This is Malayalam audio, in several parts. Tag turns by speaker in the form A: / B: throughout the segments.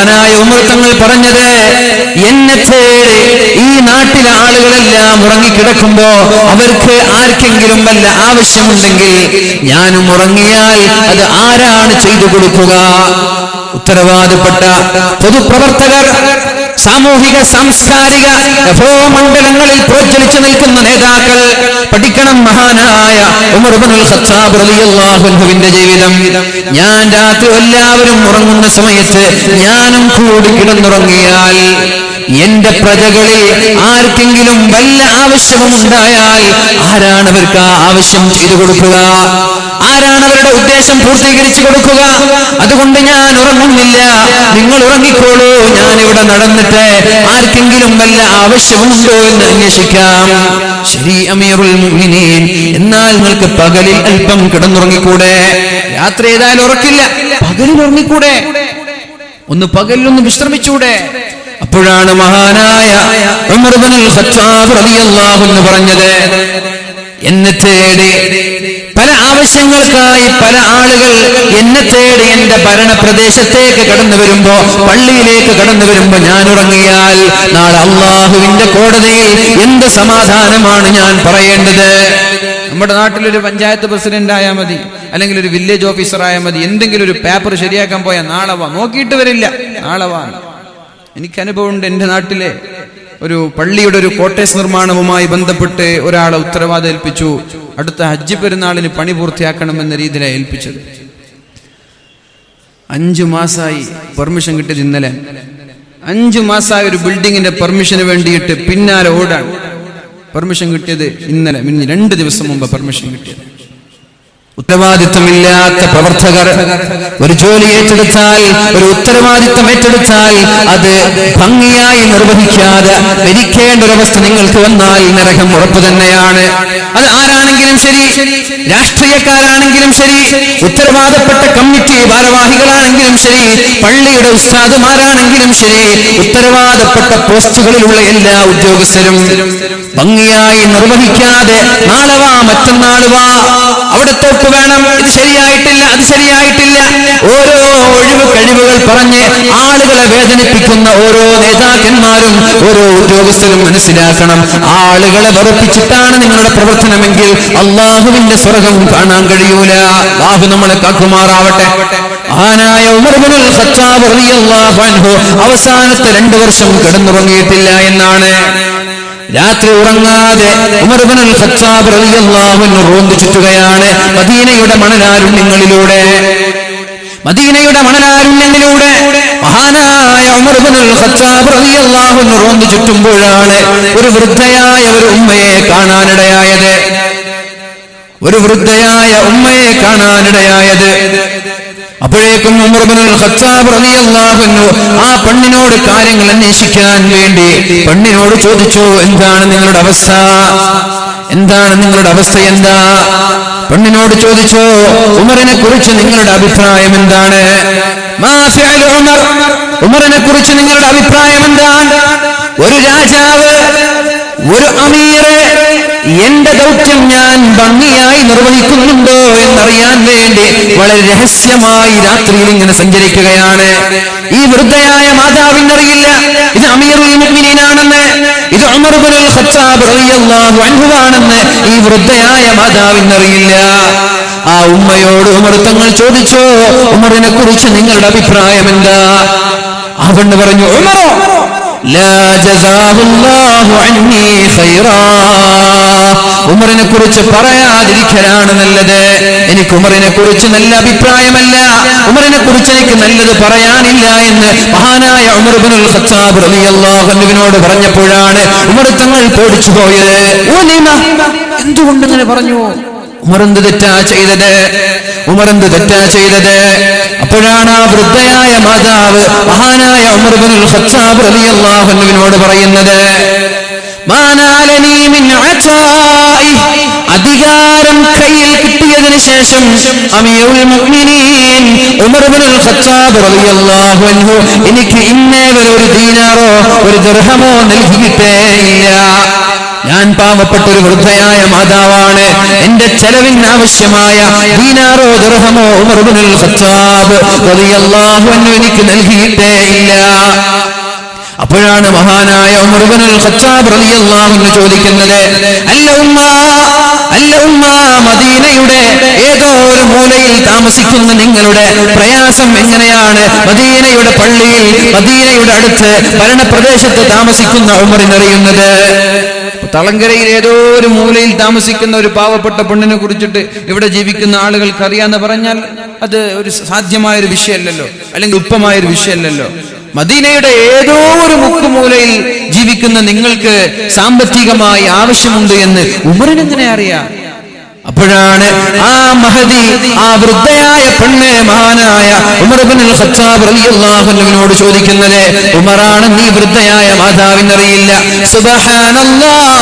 A: മഹാനായ ഉമർ തങ്ങൾ പറഞ്ഞത് എന്നെ തേടി ഈ നാട്ടിലെ ആളുകളെല്ലാം ഉറങ്ങിക്കിടക്കുമ്പോ അവർക്ക് ആർക്കെങ്കിലും വല്ല ആവശ്യമുണ്ടെങ്കിൽ ഞാനും ഉറങ്ങിയാൽ അത് ആരാണ് ചെയ്തു കൊടുക്കുക? ഉത്തരവാദപ്പെട്ട പൊതുപ്രവർത്തകർ സാമൂഹിക സാംസ്കാരിക മണ്ഡലങ്ങളിൽ പ്രോജ്വലിച്ചു നിൽക്കുന്ന നേതാക്കൾ പഠിക്കണം മഹാനായ ഉമർ ഇബ്നുൽ ഖത്താബ് റളിയല്ലാഹു അൻഹുവിന്റെ ജീവിതം. ഞാൻ രാത്രി എല്ലാവരും ഉറങ്ങുന്ന സമയത്ത് ഞാനും കൂടി കിടന്നുറങ്ങിയാൽ എന്റെ പ്രജകളിൽ ആർക്കെങ്കിലും വല്ല ആവശ്യമുണ്ടായാൽ ആരാണ് അവർക്ക് ആവശ്യം ചെയ്തു കൊടുക്കുക? ആരാണ് അവരുടെ ഉദ്ദേശം പൂർത്തീകരിച്ചു കൊടുക്കുക? അതുകൊണ്ട് ഞാൻ ഉറങ്ങുന്നില്ല. നിങ്ങൾ ഉറങ്ങിക്കോളൂ. ഞാൻ ഇവിടെ നടന്നിട്ട് ആർക്കെങ്കിലും വല്ല ആവശ്യമുണ്ടോ എന്ന് അന്വേഷിക്കാം. ശരി അമീറുൽ മുഅ്മിനീൻ. എന്നാൽ നിങ്ങൾക്ക് പകലിൽ അല്പം കിടന്നുറങ്ങിക്കൂടെ? രാത്രി ഏതായാലും ഉറക്കില്ല. പകലിൽ ഉറങ്ങിക്കൂടെ? ഒന്ന് പകലിലൊന്ന് വിശ്രമിച്ചൂടെ? അപ്പോഴാണ് മഹാനായ ഉമർ ഖത്താബ് റളിയല്ലാഹു അൻഹു പറഞ്ഞത് എന്നെ തേടി പല ആവശ്യങ്ങൾക്കായി പല ആളുകൾ എന്നെ തേടി എന്റെ ഭരണപ്രദേശത്തേക്ക് കടന്നു വരുമ്പോ പള്ളിയിലേക്ക് കടന്നു വരുമ്പോ ഞാൻ ഉറങ്ങിയാൽ നാളെ അള്ളാഹുവിന്റെ കോടതിയിൽ എന്ത് സമാധാനമാണ് ഞാൻ പറയേണ്ടത്?
B: നമ്മുടെ നാട്ടിലൊരു പഞ്ചായത്ത് പ്രസിഡന്റ് ആയാൽ മതി അല്ലെങ്കിൽ ഒരു വില്ലേജ് ഓഫീസർ ആയാൽ മതി എന്തെങ്കിലും ഒരു പേപ്പർ ശരിയാക്കാൻ പോയാൽ നാളെ വാ. നോക്കിയിട്ട് വരില്ല. നാളെ വാ. എനിക്ക് അനുഭവമുണ്ട് എന്റെ നാട്ടിലെ. ഒരു പള്ളിയുടെ ഒരു കോട്ടേഴ്സ് നിർമ്മാണവുമായി ബന്ധപ്പെട്ട് ഒരാളെ ഉത്തരവാദം ഏൽപ്പിച്ചു അടുത്ത ഹജ്ജ് പെരുന്നാളിന് പണി പൂർത്തിയാക്കണമെന്ന രീതിയിലാണ് ഏൽപ്പിച്ചത്. അഞ്ചു മാസമായി പെർമിഷൻ കിട്ടിയത് ഇന്നലെ. അഞ്ചു മാസമായി ഒരു ബിൽഡിങ്ങിന്റെ പെർമിഷന് വേണ്ടിയിട്ട് പിന്നാലെ ഓടാണ് പെർമിഷൻ കിട്ടിയത് ഇന്നലെ. രണ്ട് ദിവസം മുമ്പ് പെർമിഷൻ കിട്ടിയത്.
A: ഉത്തരവാദിത്തമില്ലാത്ത പ്രവർത്തകർ ഒരു ജോലി ഏറ്റെടുത്താൽ ഒരു ഉത്തരവാദിത്വം ഏറ്റെടുത്താൽ അത് ഭംഗിയായി നിർവഹിക്കാതെ മരിക്കേണ്ട ഒരവസ്ഥ നിങ്ങൾക്ക് വന്നാൽ നരകം ഉറപ്പ് തന്നെയാണ് അത് ആരാണെങ്കിലും ശരി രാഷ്ട്രീയക്കാരാണെങ്കിലും ശരി ഉത്തരവാദപ്പെട്ട കമ്മിറ്റി ഭാരവാഹികളാണെങ്കിലും ശരി പള്ളിയുടെ ഉസ്താദുമാരാണെങ്കിലും ശരി ഉത്തരവാദപ്പെട്ട പോസ്റ്റുകളിലുള്ള എല്ലാ ഉദ്യോഗസ്ഥരും ഭംഗിയായി നിർവഹിക്കാതെ നാളെ വാ മറ്റന്നാൾ വാ അവിടത്തോട്ട് വേണം ഇത് ശരിയായിട്ടില്ല അത് ശരിയായിട്ടില്ല കഴിവുകൾ പറഞ്ഞ് ആളുകളെ വേദനിപ്പിക്കുന്ന ഓരോ നേതാക്കന്മാരും ഓരോ ഉദ്യോഗസ്ഥരും മനസ്സിലാക്കണം. ആളുകളെ വെറുപ്പിച്ചിട്ടാണ് നിങ്ങളുടെ പ്രവർത്തനമെങ്കിൽ അള്ളാഹുവിന്റെ സ്വർഗം കാണാൻ കഴിയൂല. ബാഹു നമ്മളെ കാക്കുമാറാവട്ടെ. ആനായ ഉമർ ഇബ്നുൽ ഖത്താബ് റളിയല്ലാഹു അൻഹു അവസാനത്തെ രണ്ടു വർഷം കിടന്നുറങ്ങിയിട്ടില്ല എന്നാണ്. രാത്രി ഉറങ്ങാതെ ഉമർബനൽ സച്ചാബ് റളിയല്ലാഹു അൻഹു റോന്തു ചുറ്റുകയാണ്. മദീനയുടെ മണലാരുണ്യങ്ങളിലൂടെ മദീനയുടെ മണലാരുണ്യങ്ങളിലൂടെ മഹാനായ റോന്തു ചുറ്റുമ്പോഴാണ് ഒരു വൃദ്ധയായ ഒരു ഉമ്മയെ കാണാനിടയായത്. ഒരു വൃദ്ധയായ ഉമ്മയെ കാണാനിടയായത്. അപ്പോഴേക്കും ആ പെണ്ണിനോട് കാര്യങ്ങൾ അന്വേഷിക്കാൻ വേണ്ടി പെണ്ണിനോട് ചോദിച്ചു എന്താണ് നിങ്ങളുടെ അവസ്ഥ? എന്താണ് നിങ്ങളുടെ അവസ്ഥ? എന്താ? പെണ്ണിനോട് ചോദിച്ചു ഉമറിനെ കുറിച്ച് നിങ്ങളുടെ അഭിപ്രായം എന്താണ്? ഉമറിനെ കുറിച്ച് നിങ്ങളുടെ അഭിപ്രായം എന്താണ്? ഒരു രാജാവ് ഒരു അമീർ എന്റെ ദൗത്യം ഞാൻ ഭംഗിയായി നിർവഹിക്കുന്നുണ്ടോ എന്നറിയാൻ വളരെ രഹസ്യമായി രാത്രിയിൽ ഇങ്ങനെ സഞ്ചരിക്കുകയാണ്. ഈ വൃദ്ധയായ മാതാവിനറിയില്ല ഇത് അമീറുൽ ഇത് അമർബുൽ ഖത്താബ് റളിയല്ലാഹു അൻഹു ഈ വൃദ്ധയായ മാതാവിനറിയില്ല ആ ഉമ്മയോട് ഉമർ തങ്ങൾ ചോദിച്ചോ ഉമറിനെ കുറിച്ച് നിങ്ങളുടെ അഭിപ്രായം എന്താ? അവൻ പറഞ്ഞു ഉമറോ ലാ ജസാഹുല്ലാഹു അന്നി ഖൈറാ ഉമറിനെ കുറിച്ച് പറയാതിരിക്കലാണ് നല്ലത്. എനിക്ക് ഉമറിനെ കുറിച്ച് നല്ല അഭിപ്രായമല്ല. ഉമറിനെ കുറിച്ച് എനിക്ക് നല്ലത് പറയാനില്ല എന്ന് മഹാനായ ഉമർ ഇബ്നുൽ ഖത്താബ് റളിയല്ലാഹു അൻഹുവിനോട് പറഞ്ഞപ്പോഴാണ് ഉമർ തങ്ങൾ പേടിച്ചു പോയത്. എന്തുകൊണ്ട് ഇങ്ങനെ പറഞ്ഞു? ഉമറന്ത് തെറ്റാ ചെയ്തത്? ഉമറന്ത് തെറ്റാ ചെയ്തത്? അപ്പോഴാണ് ആ വൃദ്ധയായ മാതാവ് മഹാനായ ഉമർ ഇബ്നുൽ ഖത്താബ് റളിയല്ലാഹു അൻഹുവിനോട് പറയുന്നത്. മാനാലനീ മിൻ അധികാരം കയ്യിൽ കിട്ടിയതിനു ശേഷം എനിക്ക് ഇന്നേ വരെ ഒരു ദീനാറോ ഒരു ദൃഹമോ നൽകിയിട്ടേ ഇല്ല ഞാൻ പാവപ്പെട്ട ഒരു വൃദ്ധയായ മാതാവാണ്. എന്റെ ചെലവിന് ആവശ്യമായ ദീനാറോ ദർഹമോ ഉമർ ഇബ്നുൽ ഖത്താബ് റളിയല്ലാഹു അൻഹു എനിക്ക് നൽകിയിട്ടേ ഇല്ല അപ്പോഴാണ് മഹാനായ ഉമർ ഇബ്നുൽ ഖത്താബ് റളിയല്ലാഹു അൻഹു ചോദിക്കുന്നത് അല്ല ഉമ്മ അല്ല ഉമ്മ മദീനയുടെ ഏതോ ഒരു മൂലയിൽ താമസിക്കുന്ന നിങ്ങളുടെ പ്രയാസം എങ്ങനെയാണ്? മദീനയുടെ പള്ളിയിൽ മദീനയുടെ അടുത്ത് ഭരണപ്രദേശത്ത് താമസിക്കുന്ന ഉമറിനറിയുന്നത്
B: തളങ്കരയിൽ ഏതോ ഒരു മൂലയിൽ താമസിക്കുന്ന ഒരു പാവപ്പെട്ട പെണ്ണിനെ കുറിച്ചിട്ട് ഇവിടെ ജീവിക്കുന്ന ആളുകൾക്ക് അറിയാന്ന് പറഞ്ഞാൽ അത് ഒരു സാധ്യമായൊരു വിഷയമല്ലല്ലോ. അല്ലെങ്കിൽ ഉപ്പമായൊരു വിഷയമല്ലല്ലോ. മദീനയുടെ ഏതോ ഒരു മുക്കുമൂലയിൽ ജീവിക്കുന്ന നിങ്ങൾക്ക് സാമ്പത്തികമായി ആവശ്യമുണ്ട് എന്ന് ഉമറിനെങ്ങനെ അറിയാം?
A: അപ്പോഴാണ് ആ മഹതി ആ വൃദ്ധയായ പെണ്ണ് മഹാനായ ഉമർ ഇബ്നുൽ ഖത്താബ് ചോദിക്കുന്നത് ഉമറാണ് നീ വൃദ്ധയായ മാതാവിനറിയില്ല? സുബ്ഹാനല്ലാഹ്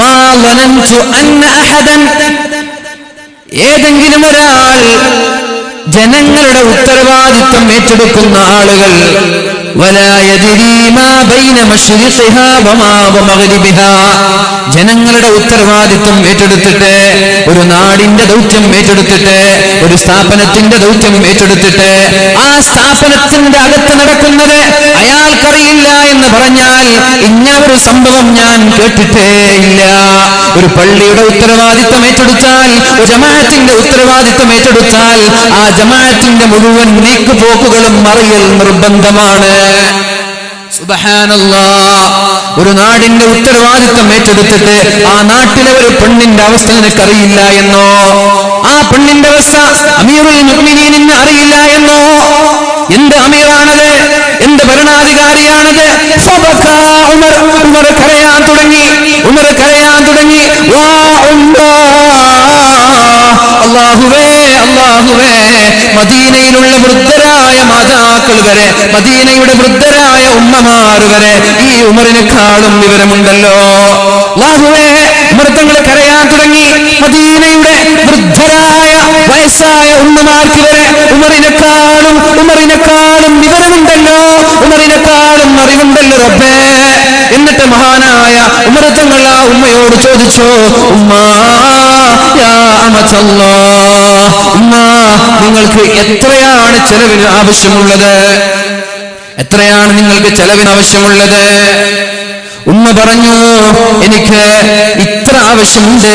A: മാ അഹദൻ. ഏതെങ്കിലും ഒരാൾ ജനങ്ങളുടെ ഉത്തരവാദിത്വം ഏറ്റെടുക്കുന്ന ആളുകൾ ജനങ്ങളുടെ ഉത്തരവാദിത്വം ഏറ്റെടുത്തിട്ട് ഒരു നാടിന്റെ ദൗത്യം ഏറ്റെടുത്തിട്ട് ഒരു സ്ഥാപനത്തിന്റെ ദൗത്യം ഏറ്റെടുത്തിട്ട് ആ സ്ഥാപനത്തിന്റെ അകത്ത് നടക്കുന്നത് അയാൾക്കറിയില്ല എന്ന് പറഞ്ഞാൽ ഇന്ന ഒരു സംഭവം ഞാൻ കേട്ടിട്ടേ ഇല്ല. ഒരു പള്ളിയുടെ ഉത്തരവാദിത്വം ഏറ്റെടുത്താൽ ഒരു ജമാഅത്തിന്റെ ഉത്തരവാദിത്വം ഏറ്റെടുത്താൽ ആ ജമാഅത്തിന്റെ മുഴുവൻ നീക്കുപോക്കുകളും മറിയൽ നിർബന്ധമാണ്. ഒരു നാടിന്റെ ഉത്തരവാദിത്വം ഏറ്റെടുത്തിട്ട് ആ നാട്ടിലെ ഒരു പെണ്ണിന്റെ അവസ്ഥ നിനക്കറിയില്ല എന്നോ? ആ പെണ്ണിന്റെ അവസ്ഥ അമീറുൽ അറിയില്ല എന്നോ? എന്ത് അമീറാണത്? എന്ത് ഭരണാധികാരിയാണത്? ഉമർ. ഉമർ കരയാൻ തുടങ്ങി. ഉമർ കരയാൻ തുടങ്ങി. വാ അള്ളാഹുവേ അള്ളാഹുവേ മദീനയിലുള്ള വൃദ്ധരായ മാതാക്കൾ വരെ മദീനയുടെ വൃദ്ധരായ ഉമ്മമാർ വരെ ഈ ഉമറിനെക്കാളും വിവരമുണ്ടല്ലോ. ലാഹുവേ മൃത്തങ്ങൾ കരയാൻ തുടങ്ങി. മദീനയുടെ വൃദ്ധരായ വയസ്സായ ഉമ്മമാർക്ക് വരെ ഉമറിനെക്കാളും ഉമറിനെക്കാളും വിവരമുണ്ടല്ലോ. ഉമറിനെക്കാളും അറിവുണ്ടല്ലോ റബ്ബേ. എന്നിട്ട് മഹാനായ ഉമരത്തങ്ങൾ ആ ഉമ്മയോട് ചോദിച്ചു ഉമ്മാ ഉമ്മ നിങ്ങൾക്ക് എത്രയാണ് ചെലവിന് ആവശ്യമുള്ളത്? എത്രയാണ് നിങ്ങൾക്ക് ചെലവിന് ആവശ്യമുള്ളത് ഉമ്മ പറഞ്ഞു എനിക്ക് ഇത്ര ആവശ്യമുണ്ട്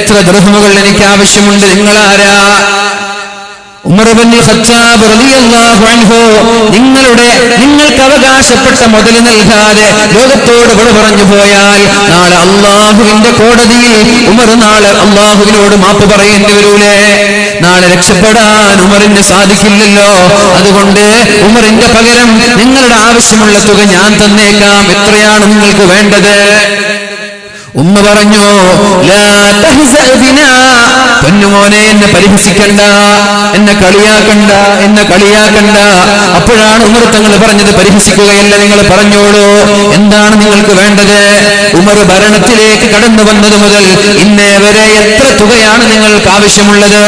A: ഇത്ര ദൃഹമുകൾ എനിക്ക് ആവശ്യമുണ്ട് നിങ്ങളാരാ? നിങ്ങളുടെ നിങ്ങൾക്ക് അവകാശപ്പെട്ട മുതൽ നൽകാതെ ലോകത്തോട് വിട പറഞ്ഞു പോയാൽ നാളെ അള്ളാഹുവിന്റെ കോടതിയിൽ ഉമർ നാളെ അള്ളാഹുവിനോട് മാപ്പ് പറയേണ്ടി വരൂലേ? നാളെ രക്ഷപ്പെടാൻ ഉമറിന് സാധിക്കില്ലല്ലോ. അതുകൊണ്ട് ഉമറിന്റെ പകരം നിങ്ങളുടെ ആവശ്യമുള്ള തുക ഞാൻ തന്നേക്കാം. എത്രയാണ് നിങ്ങൾക്ക് വേണ്ടത്? ഉമ്മ പറഞ്ഞു. പൊന്നുമോനെ എന്നെ പരിഹസിക്കണ്ട എന്നെ കളിയാക്കണ്ട എന്നെ കളിയാക്കണ്ട. അപ്പോഴാണ് ഉമർ തങ്ങൾ പറഞ്ഞത് പരിഹസിക്കുകയല്ല നിങ്ങൾ പറഞ്ഞോളൂ. എന്താണ് നിങ്ങൾക്ക് വേണ്ടത്? ഉമർ ഭരണത്തിലേക്ക് കടന്നു വന്നത് മുതൽ ഇന്നേ വരെ എത്ര തുകയാണ് നിങ്ങൾക്ക് ആവശ്യമുള്ളത്?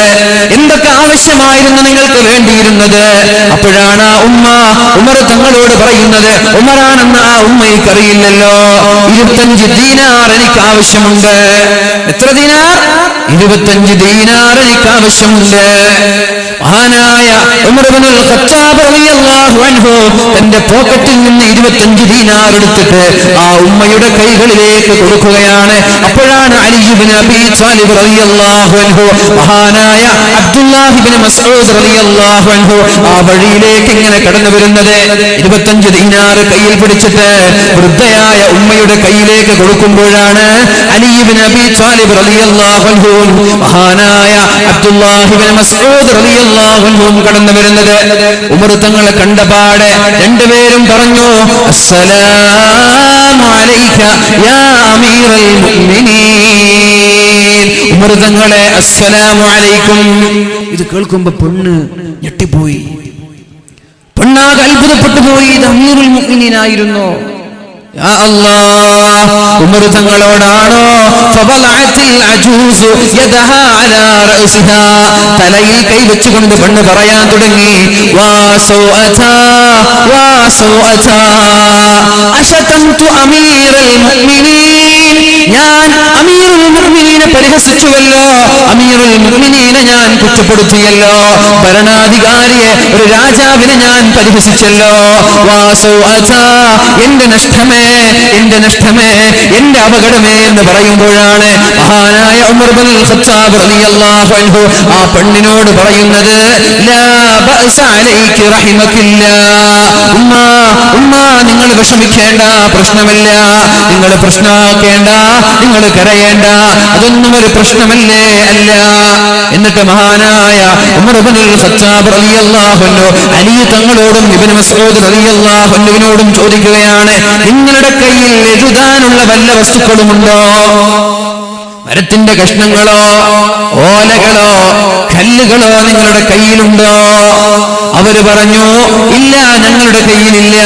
A: എന്തൊക്കെ ആവശ്യമായിരുന്നു നിങ്ങൾക്ക് വേണ്ടിയിരുന്നത്? അപ്പോഴാണ് ആ ഉമ്മ ഉമർ തങ്ങളോട് പറയുന്നത് ഉമറാണെന്ന് ആ ഉമ്മയ്ക്ക് അറിയില്ലല്ലോ. ഇരുപത്തഞ്ച് ദീനാർ എനിക്ക് ആവശ്യമുണ്ട് എത്ര ദിനാർ? ഇരുപത്തഞ്ച് ദീനാർ എനിക്ക് ആവശ്യമുണ്ട് മഹാനായ തന്റെ പോക്കറ്റിൽ നിന്ന് ഇരുപത്തഞ്ച് ദീനാർ എടുത്തിട്ട് ആ ഉമ്മയുടെ കൈകളിലേക്ക് കൊടുക്കുകയാണ്. അപ്പോഴാണ് അലി ഇബ്നു അബീ ത്വാലിബ് റളിയല്ലാഹു അൻഹു മഹാനായ അബ്ദുല്ലാഹി ഇബ്നു മസ്ഊദ് റളിയല്ലാഹു അൻഹു ആ വഴിയിലേക്ക് ഇങ്ങനെ കടന്നു വരുന്നത്. ഇരുപത്തഞ്ച് ദീനാർ കയ്യിൽ പിടിച്ചിട്ട് വൃദ്ധയായ ഉമ്മയുടെ കയ്യിലേക്ക് കൊടുക്കുമ്പോഴാണ് അലി ഇബ്നു അബീ ത്വാലിബ് റളിയല്ലാഹു അൻഹു മഹാനായ അബ്ദുല്ലാഹി ഇബ്നു മസ്ഊദ് റളിയല്ലാഹു അൻഹു കടന്നു വരുന്നത്. ഉമർ തങ്ങളെ കണ്ടപാടെ രണ്ടുപേരും പറഞ്ഞു അസ്സലാമു അലൈക യാ മുഅ്മിനീൻ. ഉമർ തങ്ങളെ അസ്സലാമു അലൈക്കും. ഇത് കേൾക്കുമ്പോ പെണ്ണ് ഞെട്ടിപ്പോയി. പെണ്ണാകെ അത്ഭുതപ്പെട്ടു പോയി. ഇത് അമീറുൽ മുഅ്മിനീനായിരുന്നു. ഉമർ തങ്ങളോടാണോ. തലയിൽ കൈവച്ചുകൊണ്ട് പെണ്ണ് പറയാൻ തുടങ്ങി. ഞാൻ അമീറുൽ മുഅ്മിനീനെ പരിഹസിച്ചുവല്ലോ. അമീറുൽ മുഅ്മിനീനെ ഞാൻ കുറ്റപ്പെടുത്തിയല്ലോ. ഭരണാധികാരിയെ ഒരു രാജാവിനെ ഞാൻ പരിഹസിച്ചല്ലോ. വാ അതാ എന്റെ നഷ്ടമേ എന്റെ നഷ്ടമേ എന്റെ അപകടമേ എന്ന് പറയുമ്പോഴാണ് മഹാനായ ഉമർ ബിൻ ഖത്താബ് റളിയല്ലാഹു അൻഹു ആ പെണ്ണിനോട് പറയുന്നത് ലാ ബഅസ അലൈകി ഉമ്മ ഉമ്മ നിങ്ങൾ വിഷമിക്കേണ്ട പ്രശ്നമില്ല. നിങ്ങൾ പ്രശ്നമാക്കേണ്ട നിങ്ങൾ കരയേണ്ട. അതൊന്നും ഒരു പ്രശ്നമല്ലേ അല്ല? എന്നിട്ട് മഹാനായ അലി തങ്ങളോടും ഇബ്നു അൻഹുവിനോടും ചോദിക്കുകയാണ് നിങ്ങളുടെ കയ്യിൽ എഴുതാനുള്ള വല്ല വസ്തുക്കളുമുണ്ടോ? മരത്തിന്റെ കഷ്ണങ്ങളോ ഓലകളോ കല്ലുകളോ നിങ്ങളുടെ കയ്യിലുണ്ടോ? അവർ പറഞ്ഞു ഇല്ല ഞങ്ങളുടെ കയ്യിലില്ല.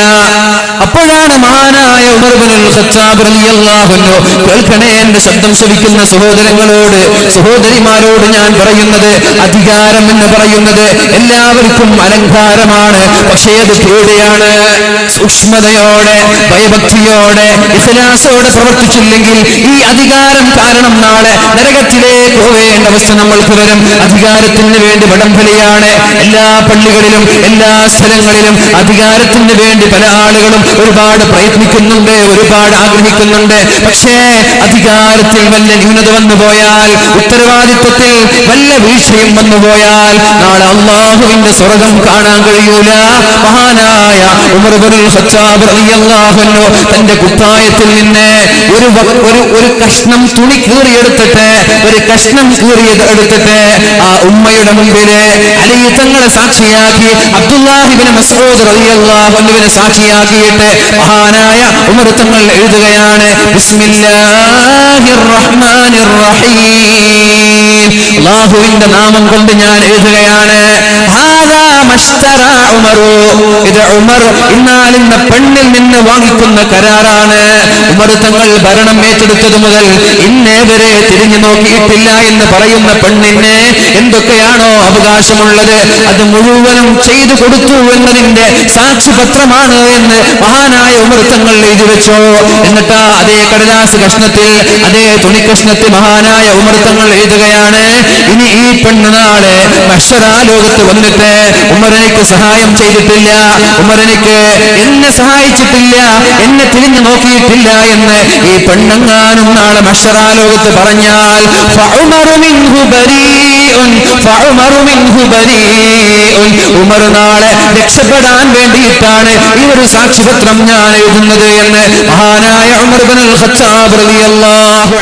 A: അപ്പോഴാണ് മഹാനായ കേൾക്കണേ എന്റെ ശബ്ദം ശ്രവിക്കുന്ന സഹോദരങ്ങളോട് സഹോദരിമാരോട് ഞാൻ പറയുന്നത് അധികാരം എന്ന് പറയുന്നത് എല്ലാവർക്കും അലങ്കാരമാണ്. പക്ഷേ അത് പേടിയാണ്. സൂക്ഷ്മതയോടെ ഭയഭക്തിയോടെ ഇസലാസോടെ പ്രവർത്തിച്ചില്ലെങ്കിൽ ഈ അധികാരം കാരണം നാളെ നരകത്തിലേക്ക് പോവേണ്ട അവസ്ഥ നമ്മൾക്ക് വരും അധികാരത്തിന് വേണ്ടി വടംവലിയാണ് എല്ലാ പള്ളികളിലും എല്ലാ സ്ഥലങ്ങളിലും അധികാരത്തിന് വേണ്ടി പല ആളുകളും ഒരുപാട് പ്രയത്നിക്കുന്നുണ്ട് ഒരുപാട് ആഗ്രഹിക്കുന്നുണ്ട്. പക്ഷേ അധികാരത്തിൽ വല്ല ന്യൂനത വന്നു പോയാൽ ഉത്തരവാദിത്വത്തിൽ വല്ല വീഴ്ചയും വന്നു പോയാൽ നാളെ അള്ളാഹുവിന്റെ സ്വർഗം കാണാൻ കഴിയൂല. മഹാനായ തന്റെ കുപ്പായത്തിൽ നിന്ന് ഒരു ഒരു കഷ്ണം തുണി കീറിയെടുത്തിട്ട് ഒരു കഷ്ണം കീറിയത് എടുത്തിട്ട് ആ ഉമ്മയുടെ മുമ്പിൽ അലി തങ്ങളെ സാക്ഷിയാക്കി അബ്ദുല്ലാഹിബിന് മസ്ഊദ് റബിയല്ലാഹുവിനെ സാക്ഷിയാക്കിയിട്ട് മഹാനായ ഉമർ തങ്ങൾ എഴുതുകയാണ് അല്ലാഹുവിന്റെ നാമം കൊണ്ട് ഞാൻ എഴുതുകയാണ് ഉമറു ഇത് ഉമർ ഇന്നാലിന്ന പെണ്ണിൽ നിന്ന് വാങ്ങിക്കുന്ന കരാറാണ്. ഉമർ തങ്ങൾ ഭരണം ഏറ്റെടുത്തത് മുതൽ ഇന്നേ വരെ തിരിഞ്ഞു നോക്കിയിട്ടില്ല എന്ന് പറയുന്ന പെണ്ണിന് എന്തൊക്കെയാണോ അവകാശമുള്ളത്? അത് മുഴുവനും ചെയ്തു കൊടുത്തു എന്നതിന്റെ സാക്ഷിപത്രമാണ് എന്ന് മഹാനായ ഉമർ തങ്ങൾ എഴുതി വെച്ചോ. എന്നിട്ട് അതേ കടലാസ് കഷ്ണത്തിൽ അതേ തുണി കഷ്ണത്തിൽ മഹാനായ ഉമർ തങ്ങൾ എഴുതുകയാണ് ഇനി ഈ പെണ്ണ് നാളെ മഷറാ ലോകത്ത് വന്നിട്ട് ഉമരനിക്ക് സഹായം ചെയ്തിട്ടില്ല ഉമരനിക്ക് എന്നെ സഹായിച്ചിട്ടില്ല എന്നെ തിരിഞ്ഞു നോക്കിയിട്ടില്ല എന്ന് ഈ പെണ്ണങ്ങാനും നാളെ മഷറാലോകത്ത് പറഞ്ഞാൽ. ഉമർ നാളെ രക്ഷപ്പെടാൻ വേണ്ടിയിട്ടാണ് ഈ ഒരു സാക്ഷിപത്രം ഞാൻ എഴുതുന്നത് എന്ന് മഹാനായ ഉമർ ബിൻ ഖത്താബ് റളിയല്ലാഹു